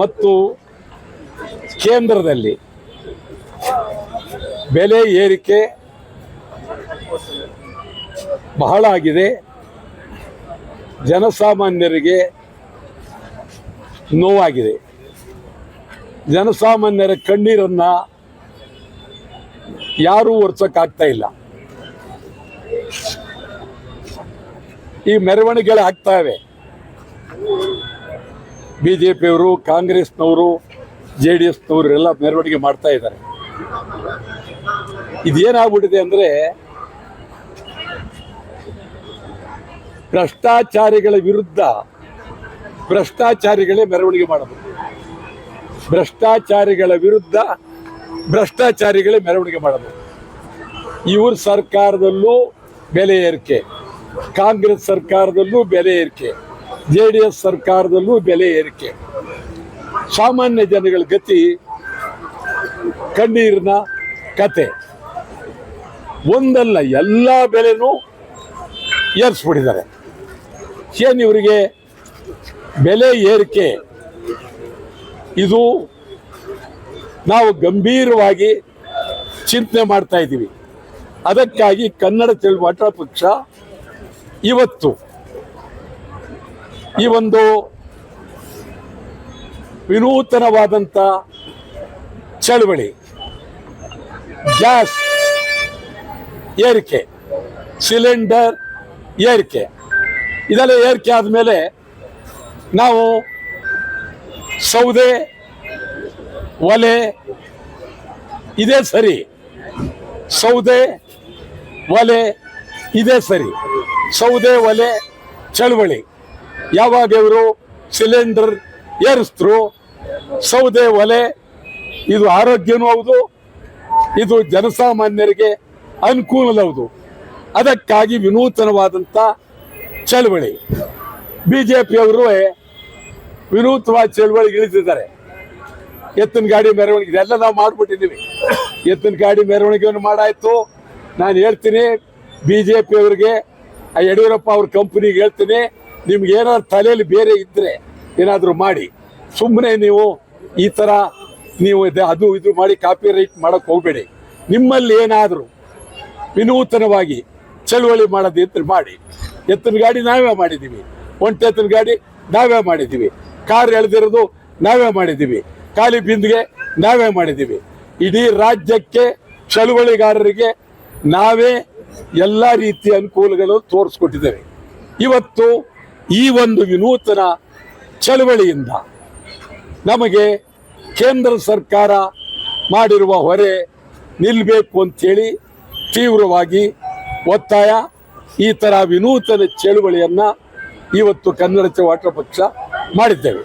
ಮತ್ತು ಕೇಂದ್ರದಲ್ಲಿ ಬೆಲೆ ಏರಿಕೆ ಬಹಳ ಆಗಿದೆ. ಜನಸಾಮಾನ್ಯರಿಗೆ ನೋವಾಗಿದೆ. ಜನಸಾಮಾನ್ಯರ ಕಣ್ಣೀರನ್ನು ಯಾರೂ ಒರೆಸೋಕ್ಕಾಗ್ತಾ ಇಲ್ಲ. ಈ ಮೆರವಣಿಗೆಗಳು ಆಗ್ತಾ ಇವೆ. ಬಿ ಜೆ ಪಿಯವರು ಕಾಂಗ್ರೆಸ್ನವರು ಜೆ ಡಿ ಎಸ್ನವರು ಎಲ್ಲ ಮೆರವಣಿಗೆ ಮಾಡ್ತಾ ಇದ್ದಾರೆ. ಇದೇನಾಗ್ಬಿಟ್ಟಿದೆ ಅಂದರೆ, ಭ್ರಷ್ಟಾಚಾರಿಗಳ ವಿರುದ್ಧ ಭ್ರಷ್ಟಾಚಾರಿಗಳೇ ಮೆರವಣಿಗೆ ಮಾಡೋದು ಭ್ರಷ್ಟಾಚಾರಿಗಳ ವಿರುದ್ಧ ಭ್ರಷ್ಟಾಚಾರಿಗಳೇ ಮೆರವಣಿಗೆ ಮಾಡೋದು ಇವ್ರ ಸರ್ಕಾರದಲ್ಲೂ ಬೆಲೆ ಏರಿಕೆ, ಕಾಂಗ್ರೆಸ್ ಸರ್ಕಾರದಲ್ಲೂ ಬೆಲೆ ಏರಿಕೆ. ಜೆ ಡಿ ಎಸ್ ಸರ್ಕಾರದಲ್ಲೂ ಬೆಲೆ ಏರಿಕೆ. ಸಾಮಾನ್ಯ ಜನಗಳ ಗತಿ, ಕಣ್ಣೀರಿನ ಕತೆ. ಒಂದಲ್ಲ, ಎಲ್ಲ ಬೆಲೆನೂ ಏರಿಸ್ಬಿಟ್ಟಿದ್ದಾರೆ. ಏನು ಇವರಿಗೆ ಬೆಲೆ ಏರಿಕೆ? ಇದು ನಾವು ಗಂಭೀರವಾಗಿ ಚಿಂತನೆ ಮಾಡ್ತಾ ಇದ್ದೀವಿ. ಅದಕ್ಕಾಗಿ ಕನ್ನಡ ತಿಳುವಾಟ ಪಕ್ಷ ಇವತ್ತು ಈ ಒಂದು ವಿನೂತನವಾದಂಥ ಚಳವಳಿ, ಗ್ಯಾಸ್ ಏರಿಕೆ, ಸಿಲಿಂಡರ್ ಏರಿಕೆ, ಇದೆಲ್ಲ ಏರಿಕೆ ಆದಮೇಲೆ ನಾವು ಸೌದೆ, ಒಲೆ, ಇದೇ ಸರಿ, ಸೌದೆ, ಒಲೆ, ಇದೇ ಸರಿ, ಸೌದೆ, ಒಲೆ, ಚಳವಳಿ. ಯಾವಾಗ ಇವರು ಸಿಲಿಂಡರ್ ಏರಿಸ್ತರು, ಸೌದೆ ಒಲೆ, ಇದು ಆರೋಗ್ಯನೂ ಹೌದು, ಇದು ಜನಸಾಮಾನ್ಯರಿಗೆ ಅನುಕೂಲ ಹೌದು. ಅದಕ್ಕಾಗಿ ವಿನೂತನವಾದಂಥ ಚಳವಳಿ. ಬಿ ಜೆ ಪಿಯವರು ವಿನೂತವಾದ ಚಳವಳಿಗೆ ಇಳಿದಿದ್ದಾರೆ. ಎತ್ತಿನ ಗಾಡಿ ಮೆರವಣಿಗೆ, ಇದೆಲ್ಲ ನಾವು ಮಾಡಿಬಿಟ್ಟಿದ್ದೀವಿ. ಎತ್ತಿನ ಗಾಡಿ ಮೆರವಣಿಗೆಯನ್ನು ಮಾಡಾಯಿತು. ನಾನು ಹೇಳ್ತೀನಿ ಬಿ ಜೆ ಪಿಯವರಿಗೆ ಯಡಿಯೂರಪ್ಪ ಅವ್ರ ಕಂಪ್ನಿಗೆ ಹೇಳ್ತೀನಿ ನಿಮ್ಗೆ ಏನಾದ್ರು ತಲೆಯಲ್ಲಿ ಬೇರೆ ಇದ್ದರೆ ಏನಾದರೂ ಮಾಡಿ. ಸುಮ್ಮನೆ ನೀವು ಈ ಥರ ನೀವು ಅದು ಇದು ಮಾಡಿ ಕಾಪಿ ರೈಟ್ ಮಾಡೋಕ್ಕೆ ಹೋಗಬೇಡಿ. ನಿಮ್ಮಲ್ಲಿ ಏನಾದರೂ ವಿನೂತನವಾಗಿ ಚಳುವಳಿ ಮಾಡೋದಿದ್ರೆ ಮಾಡಿ. ಎತ್ತಿನ ಗಾಡಿ ನಾವೇ ಮಾಡಿದ್ದೀವಿ. ಒಂಟೆ ಎತ್ತಿನ ಗಾಡಿ ನಾವೇ ಮಾಡಿದ್ದೀವಿ. ಕಾರ್ ಎಳೆದಿರೋದು ನಾವೇ ಮಾಡಿದ್ದೀವಿ. ಖಾಲಿ ಬಿಂದಿಗೆ ನಾವೇ ಮಾಡಿದ್ದೀವಿ. ಇಡೀ ರಾಜ್ಯಕ್ಕೆ ಚಳುವಳಿಗಾರರಿಗೆ ನಾವೇ ಎಲ್ಲ ರೀತಿಯ ಅನುಕೂಲಗಳು ತೋರಿಸ್ಕೊಟ್ಟಿದ್ದೇವೆ. ಇವತ್ತು ಈ ಒಂದು ವಿನೂತನ ಚಳುವಳಿಯಿಂದ ನಮಗೆ ಕೇಂದ್ರ ಸರ್ಕಾರ ಮಾಡಿರುವ ಹೊರೆ ನಿಲ್ಲಬೇಕು ಅಂತೇಳಿ ತೀವ್ರವಾಗಿ ಒತ್ತಾಯ. ಈ ಥರ ವಿನೂತನ ಚಳುವಳಿಯನ್ನು ಇವತ್ತು ಕನ್ನಡ ಚವಾಟ ಪಕ್ಷ ಮಾಡಿದ್ದೇವೆ.